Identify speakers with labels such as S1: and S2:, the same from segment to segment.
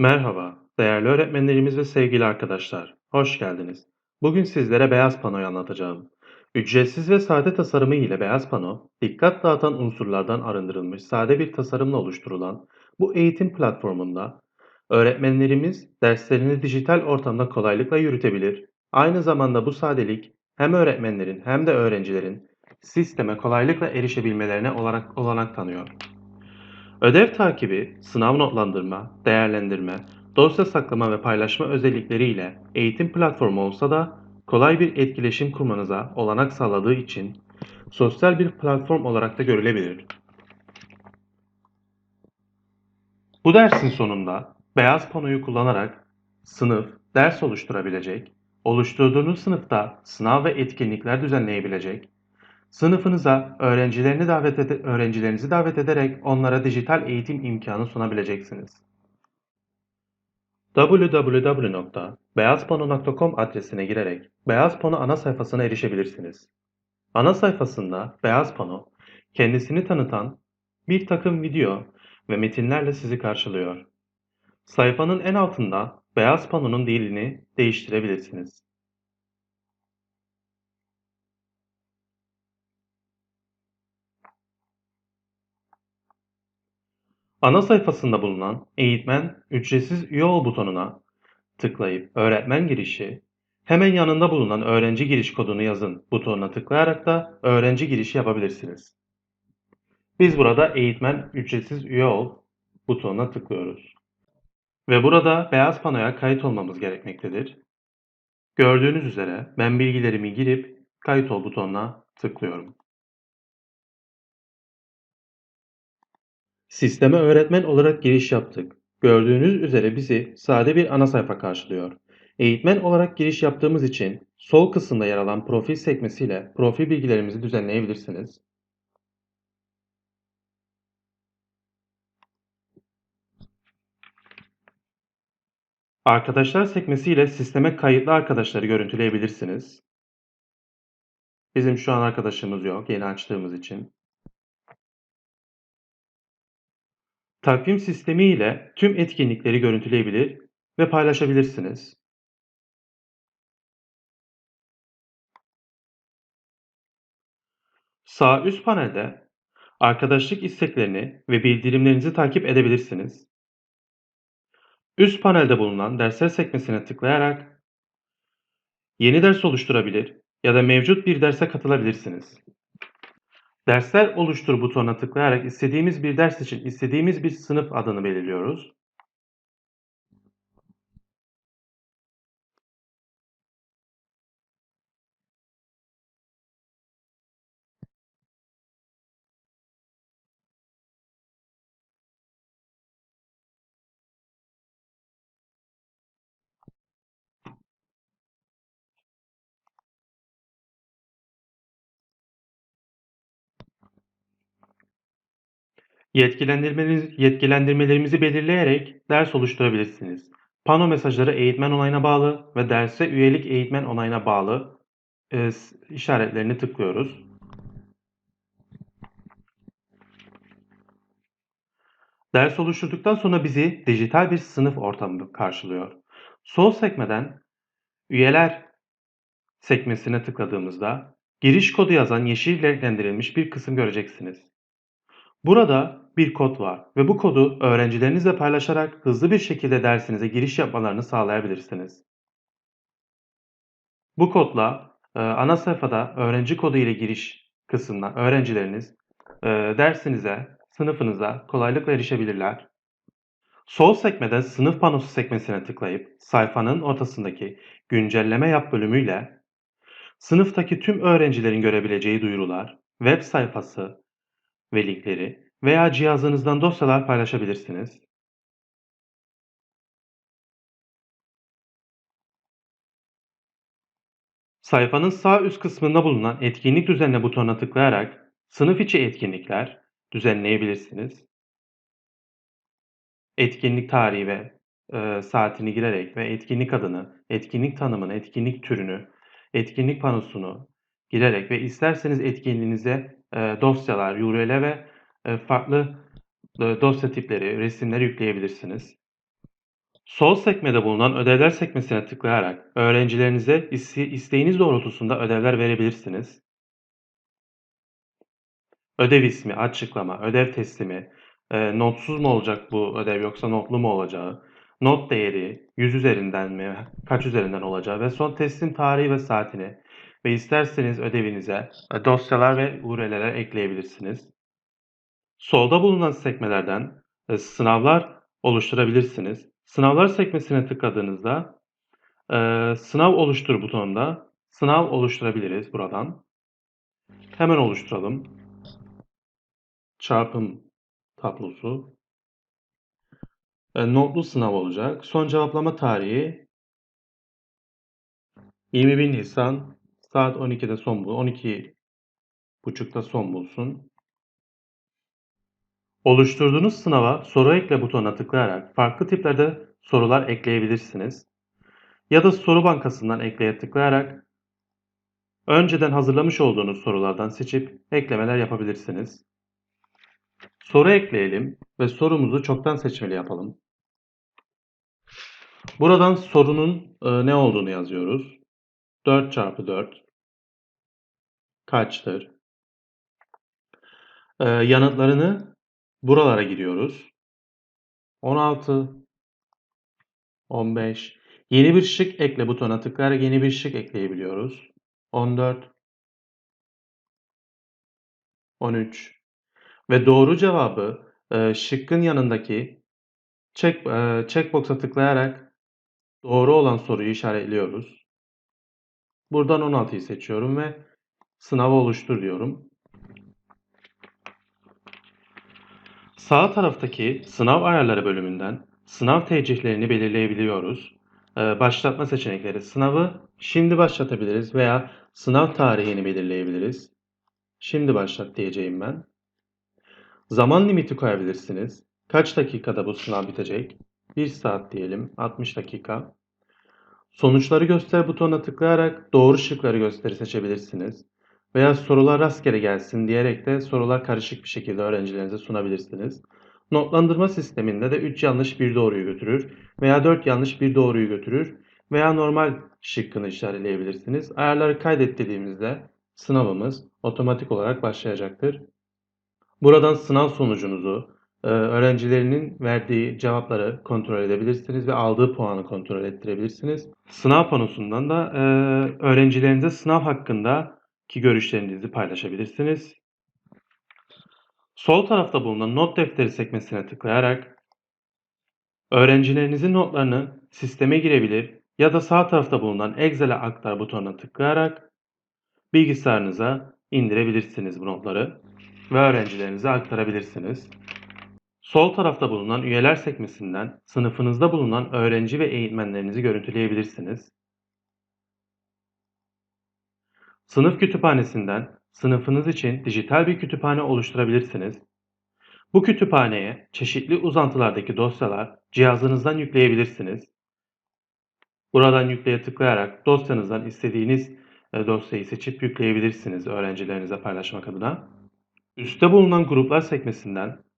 S1: Merhaba, değerli öğretmenlerimiz ve sevgili arkadaşlar. Hoş geldiniz. Bugün sizlere beyaz panoyu anlatacağım. Ücretsiz ve sade tasarımı ile beyaz pano, dikkat dağıtan unsurlardan arındırılmış sade bir tasarımla oluşturulan bu eğitim platformunda öğretmenlerimiz derslerini dijital ortamda kolaylıkla yürütebilir. Aynı zamanda bu sadelik hem öğretmenlerin hem de öğrencilerin sisteme kolaylıkla erişebilmelerine olarak olanak tanıyor. Ödev takibi, sınav notlandırma, değerlendirme, dosya saklama ve paylaşma özellikleriyle eğitim platformu olsa da kolay bir etkileşim kurmanıza olanak sağladığı için sosyal bir platform olarak da görülebilir. Bu dersin sonunda beyaz panoyu kullanarak sınıf, ders oluşturabilecek, oluşturduğunuz sınıfta sınav ve etkinlikler düzenleyebilecek, Sınıfınıza öğrencilerini davet ede- öğrencilerinizi davet ederek onlara dijital eğitim imkanı sunabileceksiniz. www.beyazpano.com adresine girerek Beyaz Pano ana sayfasına erişebilirsiniz. Ana sayfasında Beyaz Pano kendisini tanıtan bir takım video ve metinlerle sizi karşılıyor. Sayfanın en altında Beyaz Pano'nun dilini değiştirebilirsiniz. Ana sayfasında bulunan Eğitmen ücretsiz üye ol butonuna tıklayıp Öğretmen girişi, hemen yanında bulunan Öğrenci giriş kodunu yazın butonuna tıklayarak da öğrenci girişi yapabilirsiniz. Biz burada Eğitmen ücretsiz üye ol butonuna tıklıyoruz. Ve burada beyaz panoya kayıt olmamız gerekmektedir. Gördüğünüz üzere ben bilgilerimi girip kayıt ol butonuna tıklıyorum. Sisteme öğretmen olarak giriş yaptık. Gördüğünüz üzere bizi sade bir ana sayfa karşılıyor. Eğitmen olarak giriş yaptığımız için sol kısımda yer alan profil sekmesiyle profil bilgilerimizi düzenleyebilirsiniz. Arkadaşlar sekmesiyle sisteme kayıtlı arkadaşları görüntüleyebilirsiniz. Bizim şu an arkadaşımız yok yeni açtığımız için. Takvim sistemi ile tüm etkinlikleri görüntüleyebilir ve paylaşabilirsiniz. Sağ üst panelde arkadaşlık isteklerini ve bildirimlerinizi takip edebilirsiniz. Üst panelde bulunan dersler sekmesine tıklayarak yeni ders oluşturabilir ya da mevcut bir derse katılabilirsiniz. Dersler oluştur butonuna tıklayarak istediğimiz bir ders için istediğimiz bir sınıf adını belirliyoruz. Yetkilendirmelerimizi belirleyerek ders oluşturabilirsiniz. Pano mesajları eğitmen onayına bağlı ve derse üyelik eğitmen onayına bağlı e, işaretlerini tıklıyoruz. Ders oluşturduktan sonra bizi dijital bir sınıf ortamı karşılıyor. Sol sekmeden üyeler sekmesine tıkladığımızda giriş kodu yazan yeşil renklendirilmiş bir kısım göreceksiniz. Burada bir kod var ve bu kodu öğrencilerinizle paylaşarak hızlı bir şekilde dersinize giriş yapmalarını sağlayabilirsiniz. Bu kodla e, ana sayfada öğrenci kodu ile giriş kısmına öğrencileriniz e, dersinize, sınıfınıza kolaylıkla erişebilirler. Sol sekmede sınıf panosu sekmesine tıklayıp sayfanın ortasındaki güncelleme yap bölümüyle sınıftaki tüm öğrencilerin görebileceği duyurular, web sayfası ve linkleri veya cihazınızdan dosyalar paylaşabilirsiniz. Sayfanın sağ üst kısmında bulunan etkinlik düzenle butonuna tıklayarak sınıf içi etkinlikler düzenleyebilirsiniz. Etkinlik tarihi ve e, saatini girerek ve etkinlik adını, etkinlik tanımını, etkinlik türünü, etkinlik panosunu girerek ve isterseniz etkinliğinize e, dosyalar, URL ve e, farklı e, dosya tipleri, resimleri yükleyebilirsiniz. Sol sekmede bulunan ödevler sekmesine tıklayarak öğrencilerinize iste- isteğiniz doğrultusunda ödevler verebilirsiniz. Ödev ismi, açıklama, ödev teslimi, notsuz mu olacak bu ödev yoksa notlu mu olacağı, not değeri, 100 üzerinden mi, kaç üzerinden olacağı ve son teslim tarihi ve saatini ve isterseniz ödevinize e, dosyalar ve URL'ler ekleyebilirsiniz. Solda bulunan sekmelerden e, sınavlar oluşturabilirsiniz. Sınavlar sekmesine tıkladığınızda e, sınav oluştur butonunda sınav oluşturabiliriz buradan. Hemen oluşturalım. Çarpım tablosu. Notlu sınav olacak. Son cevaplama tarihi 21 Nisan saat 12'de son bul. 12 buçukta son bulsun. Oluşturduğunuz sınava soru ekle butonuna tıklayarak farklı tiplerde sorular ekleyebilirsiniz. Ya da soru bankasından ekleye tıklayarak önceden hazırlamış olduğunuz sorulardan seçip eklemeler yapabilirsiniz. Soru ekleyelim ve sorumuzu çoktan seçmeli yapalım. Buradan sorunun e, ne olduğunu yazıyoruz. 4 çarpı 4 kaçtır? E, yanıtlarını buralara giriyoruz. 16 15 Yeni bir şık ekle butona tıklayarak yeni bir şık ekleyebiliyoruz. 14 13 ve doğru cevabı e, şıkkın yanındaki check, e, checkbox'a tıklayarak doğru olan soruyu işaretliyoruz. Buradan 16'yı seçiyorum ve sınavı oluştur diyorum. Sağ taraftaki sınav ayarları bölümünden sınav tercihlerini belirleyebiliyoruz. Ee, başlatma seçenekleri sınavı şimdi başlatabiliriz veya sınav tarihini belirleyebiliriz. Şimdi başlat diyeceğim ben. Zaman limiti koyabilirsiniz. Kaç dakikada bu sınav bitecek? 1 saat diyelim, 60 dakika. Sonuçları göster butonuna tıklayarak doğru şıkları gösteri seçebilirsiniz. Veya sorular rastgele gelsin diyerek de sorular karışık bir şekilde öğrencilerinize sunabilirsiniz. Notlandırma sisteminde de 3 yanlış 1 doğruyu götürür veya 4 yanlış 1 doğruyu götürür veya normal şıkkını işaretleyebilirsiniz. Ayarları kaydet dediğimizde sınavımız otomatik olarak başlayacaktır. Buradan sınav sonucunuzu, öğrencilerinin verdiği cevapları kontrol edebilirsiniz ve aldığı puanı kontrol ettirebilirsiniz. Sınav panosundan da e, öğrencilerinize sınav hakkındaki görüşlerinizi paylaşabilirsiniz. Sol tarafta bulunan not defteri sekmesine tıklayarak öğrencilerinizin notlarını sisteme girebilir ya da sağ tarafta bulunan Excel'e aktar butonuna tıklayarak bilgisayarınıza indirebilirsiniz bu notları ve öğrencilerinize aktarabilirsiniz. Sol tarafta bulunan üyeler sekmesinden sınıfınızda bulunan öğrenci ve eğitmenlerinizi görüntüleyebilirsiniz. Sınıf kütüphanesinden sınıfınız için dijital bir kütüphane oluşturabilirsiniz. Bu kütüphaneye çeşitli uzantılardaki dosyalar cihazınızdan yükleyebilirsiniz. Buradan yükleye tıklayarak dosyanızdan istediğiniz e, dosyayı seçip yükleyebilirsiniz öğrencilerinize paylaşmak adına. Üstte bulunan gruplar sekmesinden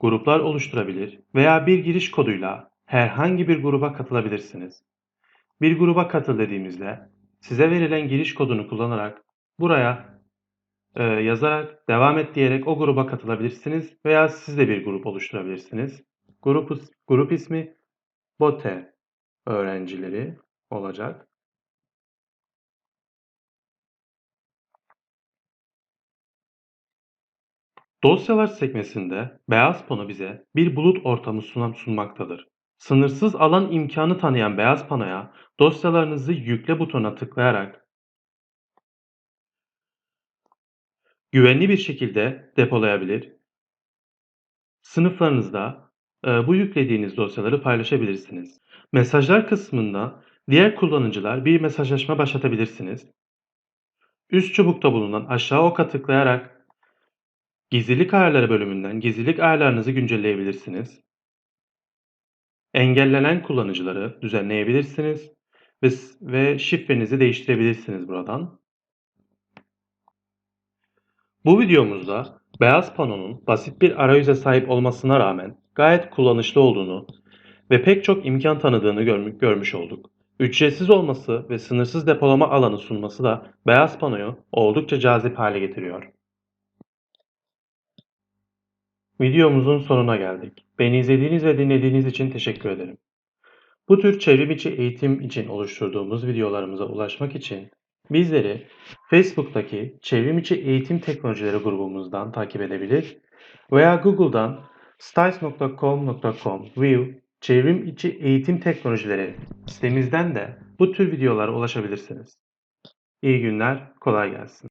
S1: gruplar oluşturabilir veya bir giriş koduyla herhangi bir gruba katılabilirsiniz. Bir gruba katıl dediğimizde size verilen giriş kodunu kullanarak buraya e, yazarak devam et diyerek o gruba katılabilirsiniz veya siz de bir grup oluşturabilirsiniz. Grup, grup ismi BOTE öğrencileri olacak. Dosyalar sekmesinde beyaz pano bize bir bulut ortamı sunan sunmaktadır. Sınırsız alan imkanı tanıyan beyaz panoya dosyalarınızı yükle butonuna tıklayarak güvenli bir şekilde depolayabilir. Sınıflarınızda e, bu yüklediğiniz dosyaları paylaşabilirsiniz. Mesajlar kısmında diğer kullanıcılar bir mesajlaşma başlatabilirsiniz. Üst çubukta bulunan aşağı oka tıklayarak Gizlilik ayarları bölümünden gizlilik ayarlarınızı güncelleyebilirsiniz. Engellenen kullanıcıları düzenleyebilirsiniz ve, ve şifrenizi değiştirebilirsiniz buradan. Bu videomuzda beyaz panonun basit bir arayüze sahip olmasına rağmen gayet kullanışlı olduğunu ve pek çok imkan tanıdığını görmü- görmüş olduk. Ücretsiz olması ve sınırsız depolama alanı sunması da beyaz panoyu oldukça cazip hale getiriyor. Videomuzun sonuna geldik. Beni izlediğiniz ve dinlediğiniz için teşekkür ederim. Bu tür çevrim içi eğitim için oluşturduğumuz videolarımıza ulaşmak için bizleri Facebook'taki Çevrim içi Eğitim Teknolojileri grubumuzdan takip edebilir veya Google'dan stice.com.com view Çevrim içi Eğitim Teknolojileri sitemizden de bu tür videolara ulaşabilirsiniz. İyi günler, kolay gelsin.